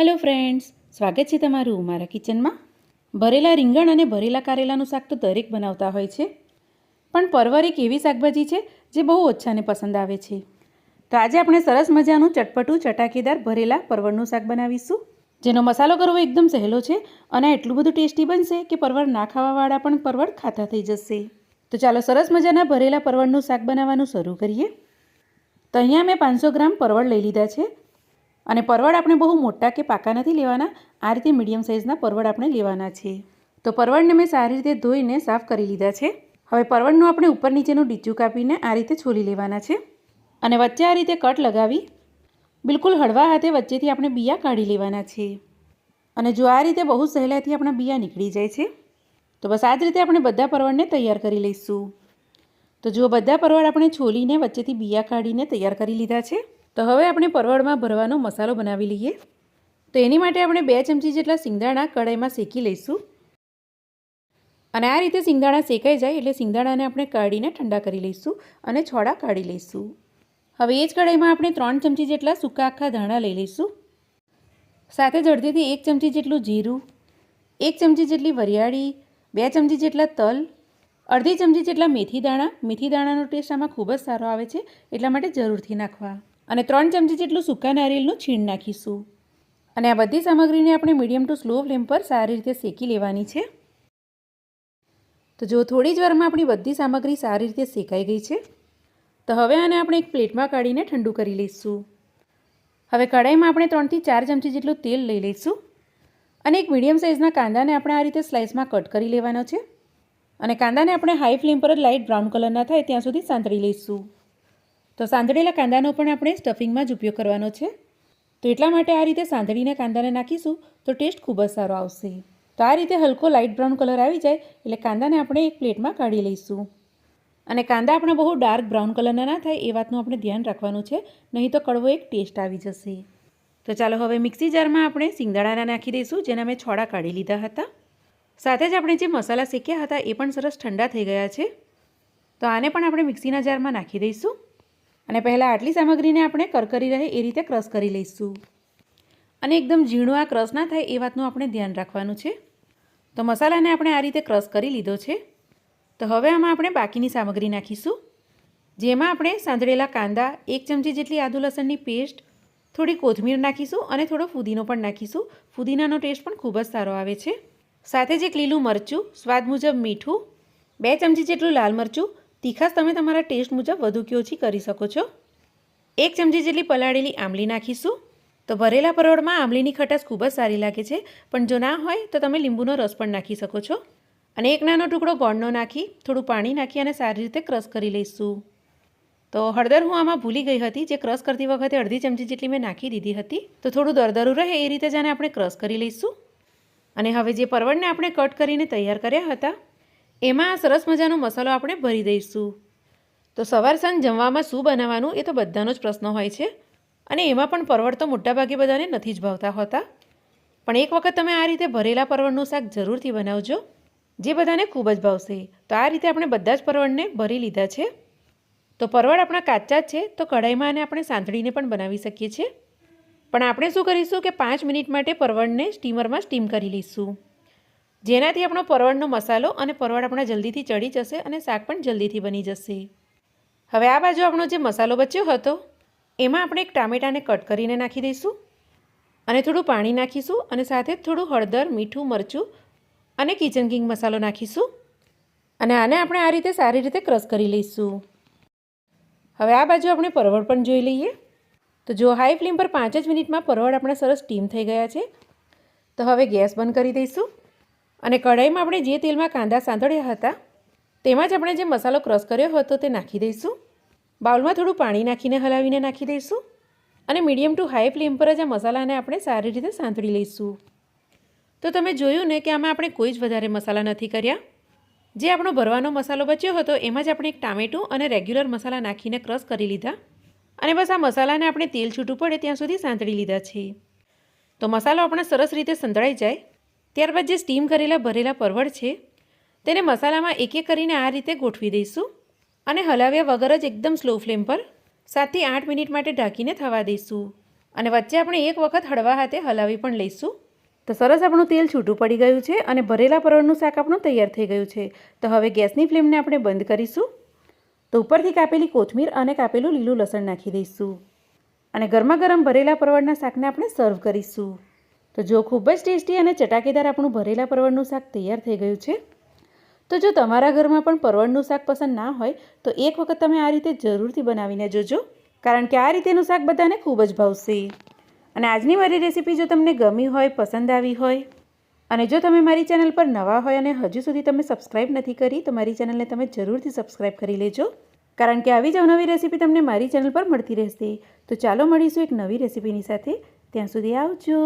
Hello friends, સ્વાગત છે તમારું મારા કિચનમાં. ભરેલા રીંગણ અને ભરેલા કારેલાનું શાક તો દરેક બનાવતા હોય છે. પણ પરવર એક એવી શાકભાજી છે જે બહુ ઓછાને પસંદ આવે છે. તો આજે આપણે સરસ મજાનું ચટપટું ચટાકેદાર ભરેલા પરવરનું શાક બનાવીશું. જેનો મસાલો કરવો એકદમ સહેલો છે અને એટલું બધું ટેસ્ટી બનશે કે પરવર ના ખાવાવાળા પણ પરવર ખાતા થઈ જશે. તો ચાલો સરસ મજાના ભરેલા પરવળનું શાક બનાવવાનું શરૂ કરીએ. તો અહીંયા મેં પાંચસો ગ્રામ પરવળ લઈ લીધા છે. અને પરવળ આપણે બહુ મોટા કે પાકા નથી લેવાના, આ રીતે મીડિયમ સાઇઝના પરવળ આપણે લેવાના છે તો પરવળને મેં સારી રીતે ધોઈને સાફ કરી લીધા છે. હવે પરવળનું આપણે ઉપર નીચેનું ડીચું કાપીને આ રીતે છોલી લેવાના છે. અને વચ્ચે આ રીતે કટ લગાવી, બિલકુલ હળવા હાથે વચ્ચેથી આપણે બિયા કાઢી લેવાના છે અને જો આ રીતે બહુ સહેલાઈથી આપણા બિયા નીકળી જાય છે, તો બસ આ જ રીતે આપણે બધા પરવળને તૈયાર કરી લઈશું. તો જો બધા પરવળ આપણે છોલીને વચ્ચેથી બિયા કાઢીને તૈયાર કરી લીધા છે. તો હવે આપણે પરવળમાં ભરવાનો મસાલો બનાવી લઈએ. તો એની માટે આપણે બે ચમચી જેટલા સિંગદાણા કઢાઈમાં શેકી લઈશું. અને આ રીતે સિંગદાણા શેકાઈ જાય એટલે સિંગદાણાને આપણે કાઢીને ઠંડા કરી લઈશું અને છોડા કાઢી લઈશું. હવે એ જ કઢાઈમાં આપણે ત્રણ ચમચી જેટલા સૂકા આખા ધાણા લઈ લઈશું. સાથે જડતીથી એક ચમચી જેટલું જીરું, એક ચમચી જેટલી વરિયાળી, બે ચમચી જેટલા તલ, અડધી ચમચી જેટલા મેથી દાણા. મેથી દાણાનો ટેસ્ટ આમાં ખૂબ જ સારો આવે છે, એટલા માટે જરૂરથી નાખવા. અને ત્રણ ચમચી જેટલું સૂકા નારિયેળનું છીણ નાખીશું. અને આ બધી સામગ્રીને આપણે મીડિયમ ટુ સ્લો ફ્લેમ પર સારી રીતે શેકી લેવાની છે. તો જો થોડી જ વારમાં આપણી બધી સામગ્રી સારી રીતે શેકાઈ ગઈ છે, તો હવે આને આપણે એક પ્લેટમાં કાઢીને ઠંડુ કરી લઈશું. હવે કઢાઈમાં આપણે ત્રણથી ચાર ચમચી જેટલું તેલ લઈ લઈશું અને એક મીડિયમ સાઇઝના કાંદાને આપણે આ રીતે સ્લાઇસમાં કટ કરી લેવાનો છે. અને કાંદાને આપણે હાઈ ફ્લેમ પર જ લાઇટ બ્રાઉન કલરના થાય ત્યાં સુધી સાંતળી લઈશું. તો સાંધળેલા કાંદાનો પણ આપણે સ્ટફિંગમાં જ ઉપયોગ કરવાનો છે. તો એટલા માટે આ રીતે સાંતળીને કાંદાને નાખીશું તો ટેસ્ટ ખૂબ જ સારો આવશે. તો આ રીતે હલકો લાઇટ બ્રાઉન કલર આવી જાય એટલે કાંદાને આપણે એક પ્લેટમાં કાઢી લઈશું. અને કાંદા આપણા બહુ ડાર્ક બ્રાઉન કલરના ના થાય એ વાતનું આપણે ધ્યાન રાખવાનું છે, નહીં તો કડવો એક ટેસ્ટ આવી જશે. તો ચાલો હવે મિક્સી જારમાં આપણે સિંગદાણાના નાખી દઈશું, જેના મેં છોડા કાઢી લીધા હતા. સાથે જ આપણે જે મસાલા શેક્યા હતા એ પણ સરસ ઠંડા થઈ ગયા છે. તો આને પણ આપણે મિક્સીના જારમાં નાખી દઈશું. અને પહેલાં આટલી સામગ્રીને આપણે કરકરી રહે એ રીતે ક્રશ કરી લઈશું. અને એકદમ ઝીણું આ ક્રશ ના થાય એ વાતનું આપણે ધ્યાન રાખવાનું છે. તો મસાલાને આપણે આ રીતે ક્રશ કરી લીધો છે. તો હવે આમાં આપણે બાકીની સામગ્રી નાખીશું. જેમાં આપણે સાંતળેલા કાંદા, એક ચમચી જેટલી આદુ લસણની પેસ્ટ, થોડી કોથમીર નાખીશું અને થોડો ફુદીનો પણ નાખીશું. ફુદીનાનો ટેસ્ટ પણ ખૂબ જ સારો આવે છે. સાથે જ એક લીલું મરચું, સ્વાદ મુજબ મીઠું, બે ચમચી જેટલું લાલ મરચું તીખાશ તમે તમારા ટેસ્ટ મુજબ વધુ કે ઓછી કરી શકો છો? એક ચમચી જેટલી પલાળેલી આંબલી નાખીશું. તો ભરેલા પરોળમાં આંબલીની ખટાશ ખૂબ જ સારી લાગે છે. પણ જો ના હોય, તો તમે લીંબુનો રસ પણ નાખી શકો છો. અને એક નાનો ટુકડો ગોળનો નાખી, થોડું પાણી નાખી અને સારી રીતે ક્રશ કરી લઈશું. તો હળદર હું આમાં ભૂલી ગઈ હતી, જે ક્રશ કરતી વખતે અડધી ચમચી જેટલી મેં નાખી દીધી હતી. તો થોડું દરદરું રહે એ રીતે જ આને આપણે ક્રશ કરી લઈશું. અને હવે જે પરવળને આપણે કટ કરીને તૈયાર કર્યા હતા એમાં આ સરસ મજાનો મસાલો આપણે ભરી દઈશું. તો સવાર સાંજ જમવામાં શું બનાવવાનું એ તો બધાનો જ પ્રશ્ન હોય છે. અને એમાં પણ પરવળ તો મોટાભાગે બધાને નથી જ ભાવતા હોતા. પણ એક વખત તમે આ રીતે ભરેલા પરવળનું શાક જરૂરથી બનાવજો, જે બધાને ખૂબ જ ભાવશે. તો આ રીતે આપણે બધા જ પરવળને ભરી લીધા છે. તો પરવળ આપણા કાચા જ છે, તો કઢાઈમાં આને આપણે સાંતળીને પણ બનાવી શકીએ છીએ. પણ આપણે શું કરીશું કે પાંચ મિનિટ માટે પરવળને સ્ટીમરમાં સ્ટીમ કરી લઈશું. જેનાથી આપણો પરવળનો મસાલો અને પરવળ આપણા જલ્દીથી ચડી જશે અને શાક પણ જલ્દીથી બની જશે. હવે આ બાજુ આપણો જે મસાલો બચ્યો હતો, એમાં આપણે એક ટામેટાને કટ કરીને નાખી દઈશું અને થોડું પાણી નાખીશું અને સાથે થોડું હળદર, મીઠું, મરચું અને કિચન કિંગ મસાલો નાખીશું અને આને આપણે આ રીતે સારી રીતે ક્રશ કરી લઈશું. હવે આ બાજુ આપણે પરવળ પણ જોઈ લઈએ. તો જો હાઈ ફ્લેમ પર પાંચ જ મિનિટમાં પરવળ આપણા સરસ સ્ટીમ થઈ ગયા છે, તો હવે ગેસ બંધ કરી દઈશું. અને કઢાઈમાં આપણે જે તેલમાં કાંદા સાંધળ્યા હતા, તેમાં જ આપણે જે મસાલો ક્રશ કર્યો હતો તે નાખી દઈશું. બાઉલમાં થોડું પાણી નાખીને હલાવીને નાખી દઈશું. અને મીડિયમ ટુ હાઈ ફ્લેમ પર જ આ મસાલાને આપણે સારી રીતે સાંતળી લઈશું. તો તમે જોયું ને કે આમાં આપણે કોઈ જ વધારે મસાલા નથી કર્યા. જે આપણો ભરવાનો મસાલો બચ્યો હતો, એમાં જ આપણે એક ટામેટું અને રેગ્યુલર મસાલા નાખીને ક્રશ કરી લીધા. અને બસ આ મસાલાને આપણે તેલ છૂટું પડે ત્યાં સુધી સાંતળી લીધા છે. તો મસાલો આપણે સરસ રીતે સંતળાઈ જાય. ત્યારબાદ જે સ્ટીમ કરેલા ભરેલા પરવળ છે, તેને મસાલામાં એક એક કરીને આ રીતે ગોઠવી દઈશું અને હલાવ્યા વગર જ એકદમ સ્લો ફ્લેમ પર સાતથી આઠ મિનિટ માટે ઢાંકીને થવા દઈશું. અને વચ્ચે આપણે એક વખત હળવા હાથે હલાવી પણ લઈશું. તો સરસ આપણું તેલ છૂટું પડી ગયું છે અને ભરેલા પરવળનું શાક આપણું તૈયાર થઈ ગયું છે. તો હવે ગેસની ફ્લેમને આપણે બંધ કરીશું. તો ઉપરથી કાપેલી કોથમીર અને કાપેલું લીલું લસણ નાખી દઈશું. અને ગરમા ગરમ ભરેલા પરવળના શાકને આપણે સર્વ કરીશું. તો જો ખૂબ જ ટેસ્ટી અને ચટાકેદાર આપણું ભરેલા પરવળનું શાક તૈયાર થઈ ગયું છે, તો જો તમારા ઘરમાં પણ પરવળનું શાક પસંદ ના હોય, તો એક વખત તમે આ રીતે જરૂરથી બનાવીને જોજો, કારણ કે આ રીતેનું શાક બધાને ખૂબ જ ભાવશે. અને આજની મારી રેસીપી જો તમને ગમી હોય, પસંદ આવી હોય, અને જો તમે મારી ચેનલ પર નવા હોય અને હજુ સુધી તમે સબસ્ક્રાઈબ નથી કરી, તો મારી ચેનલને તમે જરૂરથી સબસ્ક્રાઈબ કરી લેજો, કારણ કે આવી જ નવી રેસીપી તમને મારી ચેનલ પર મળતી રહેશે. તો ચાલો મળીશું એક નવી રેસીપીની સાથે. ત્યાં સુધી આવજો.